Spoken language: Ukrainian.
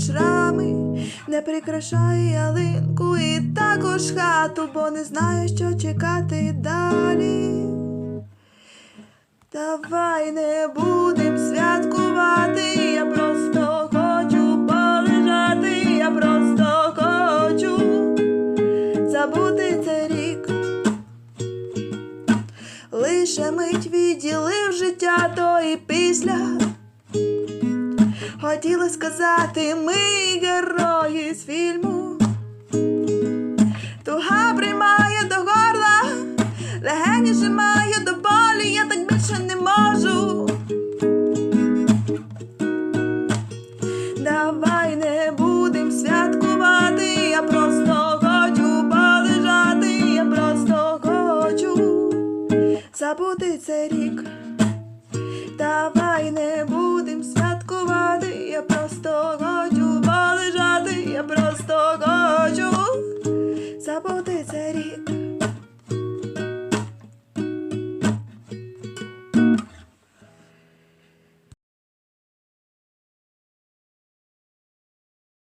шрами, не прикрашай ялинку і також хату, бо не знаю, що чекати далі. Давай не будем святкувати, я просто хочу полежати, я просто хочу забути цей рік. Лише мить відділив життя то і після. Хотіла сказати, ми герої з фільму. Туга приймає до горла, легені зжимає до болі, я так більше не можу. Давай не будем святкувати, я просто хочу полежати, я просто хочу забути цей рік. Давай не просто хочу полежати, я просто хочу забути цей рік.